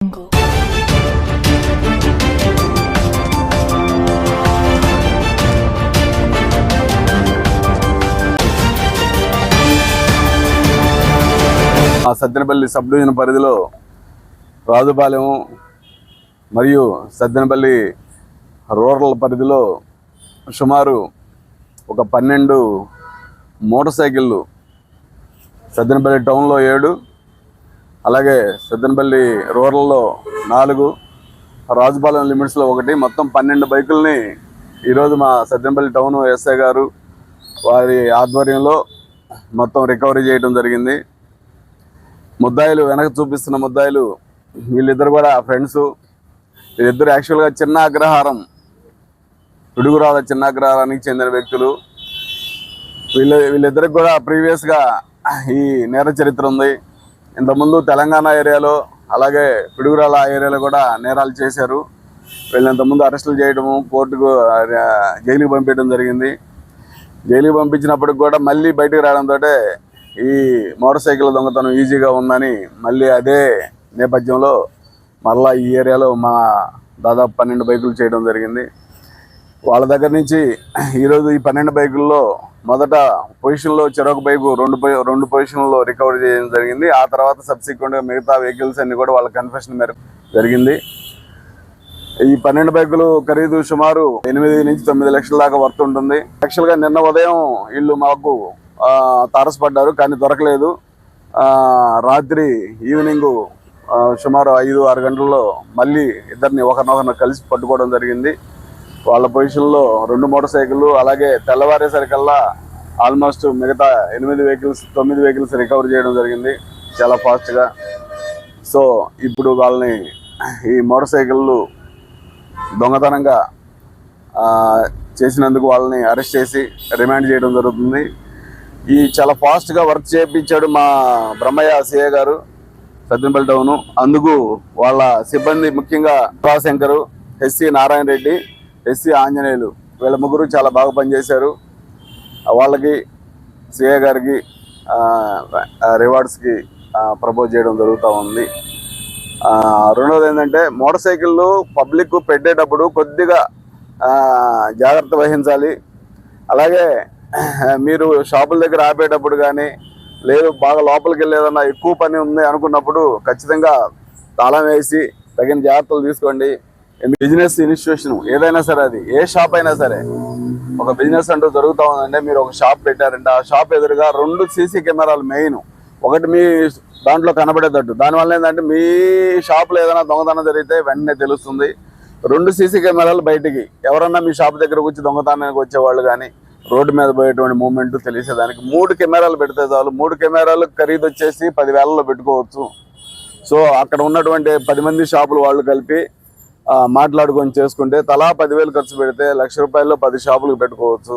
ఆ Sattenapalli sub division పరిధిలో రాజుపాలెం మరియు సద్దెనపల్లి రూరల్ పరిధిలో సుమారు ఒక పన్నెండు మోటార్ సైకిళ్ళు సద్దెనపల్లి టౌన్లో ఏడు అలాగే సద్దెనపల్లి రూరల్లో నాలుగు రాజుపాలెం లిమిట్స్లో ఒకటి. మొత్తం పన్నెండు బైకుల్ని ఈరోజు మా సత్తెనపల్లి టౌన్ ఎస్ఐ గారు వారి ఆధ్వర్యంలో మొత్తం రికవరీ చేయడం జరిగింది. ముద్దాయిలు వెనక చూపిస్తున్న ముద్దాయిలు వీళ్ళిద్దరు కూడా ఫ్రెండ్స్. వీళ్ళిద్దరు యాక్చువల్గా చిన్న అగ్రహారం పిడుగురాల చిన్న అగ్రహారానికి చెందిన వ్యక్తులు. వీళ్ళ వీళ్ళిద్దరికి కూడా ప్రీవియస్గా ఈ నేర చరిత్ర ఉంది. ఇంతకుముందు తెలంగాణ ఏరియాలో అలాగే పిడుగురాల ఏరియాలో కూడా నేరాలు చేశారు. వీళ్ళంతకుముందు అరెస్టులు చేయడము కోర్టుకు జైలుకి పంపించడం జరిగింది. జైలుకి పంపించినప్పటికి కూడా మళ్ళీ బయటకు రావడంతో ఈ మోటార్ సైకిల్ దొంగతనం ఈజీగా ఉందని మళ్ళీ అదే నేపథ్యంలో మళ్ళీ ఈ ఏరియాలో మా దాదాపు పన్నెండు బైకులు చేయడం జరిగింది. వాళ్ళ దగ్గర నుంచి ఈరోజు ఈ పన్నెండు బైకుల్లో మొదట పొజిషన్లో చెరొక బైకు రెండు పొ- రెండు పొజిషన్లో రికవర్ చేయడం జరిగింది. ఆ తర్వాత సబ్సిక్వెంట్గా మిగతా వెహికల్స్ అన్ని కూడా వాళ్ళ కన్ఫెషన్ మేరకు జరిగింది. ఈ పన్నెండు బైకులు ఖరీదు సుమారు ఎనిమిది నుంచి తొమ్మిది లక్షల దాకా వర్త్ ఉంటుంది. యాక్చువల్గా నిన్న ఉదయం వీళ్ళు మాకు తారసపడ్డారు కానీ దొరకలేదు. రాత్రి ఈవినింగ్ సుమారు ఐదు ఆరు గంటల్లో మళ్ళీ ఇద్దరిని ఒకరినొకరిని కలిసి పట్టుకోవడం జరిగింది. వాళ్ళ పొజిషన్లో రెండు మోటార్ సైకిళ్ళు అలాగే తెల్లవారేసరికల్లా ఆల్మోస్ట్ మిగతా ఎనిమిది వెహికల్స్ తొమ్మిది వెహికల్స్ రికవర్ చేయడం జరిగింది చాలా ఫాస్ట్గా సో ఇప్పుడు వాళ్ళని ఈ మోటార్ సైకిళ్ళు దొంగతనంగా చేసినందుకు వాళ్ళని అరెస్ట్ చేసి రిమాండ్ చేయడం జరుగుతుంది. ఈ చాలా ఫాస్ట్గా వర్క్ చేయించాడు మా బ్రహ్మయ్య సిఏ గారు సత్యనపల్లి టౌను. అందుకు వాళ్ళ సిబ్బంది ముఖ్యంగా రాశంకరు ఎస్సి నారాయణ రెడ్డి ఎస్సీ ఆంజనేయులు. వీళ్ళ ముగ్గురు చాలా బాగా పనిచేశారు. వాళ్ళకి సిఏ గారికి రివార్డ్స్కి ప్రపోజ్ చేయడం జరుగుతూ ఉంది. రెండవది ఏంటంటే మోటార్ సైకిళ్ళు పబ్లిక్ పెట్టేటప్పుడు కొద్దిగా జాగ్రత్త వహించాలి. అలాగే మీరు షాపుల దగ్గర ఆపేటప్పుడు కానీ లేదు బాగా లోపలికి వెళ్ళేదన్నా ఎక్కువ పని ఉంది అనుకున్నప్పుడు ఖచ్చితంగా తాళం వేసి తగిన జాగ్రత్తలు తీసుకోండి. బిజినెస్ ఇన్స్టిట్యూషన్ ఏదైనా సరే అది ఏ షాప్ అయినా సరే. ఒక బిజినెస్ అంటూ జరుగుతూ ఉందంటే మీరు ఒక షాప్ పెట్టారంటే ఆ షాప్ ఎదురుగా రెండు సీసీ కెమెరాలు మెయిన్. ఒకటి మీ దాంట్లో కనబడేటట్టు. దానివల్ల ఏంటంటే మీ షాప్లో ఏదైనా దొంగతనం జరిగితే వెంటనే తెలుస్తుంది. రెండు సీసీ కెమెరాలు బయటికి. ఎవరన్నా మీ షాప్ దగ్గరకు వచ్చి దొంగతనానికి వచ్చేవాళ్ళు కానీ రోడ్డు మీద పోయేటువంటి మూమెంట్ తెలిసేదానికి మూడు కెమెరాలు పెడితే చాలు. మూడు కెమెరాలు ఖరీదు వచ్చేసి పదివేలలో పెట్టుకోవచ్చు. సో అక్కడ ఉన్నటువంటి పది మంది షాపులు వాళ్ళు కలిపి మాట్లాడుకొని చేసుకుంటే తలా పదివేలు ఖర్చు పెడితే లక్ష రూపాయల్లో పది షాపులకు పెట్టుకోవచ్చు.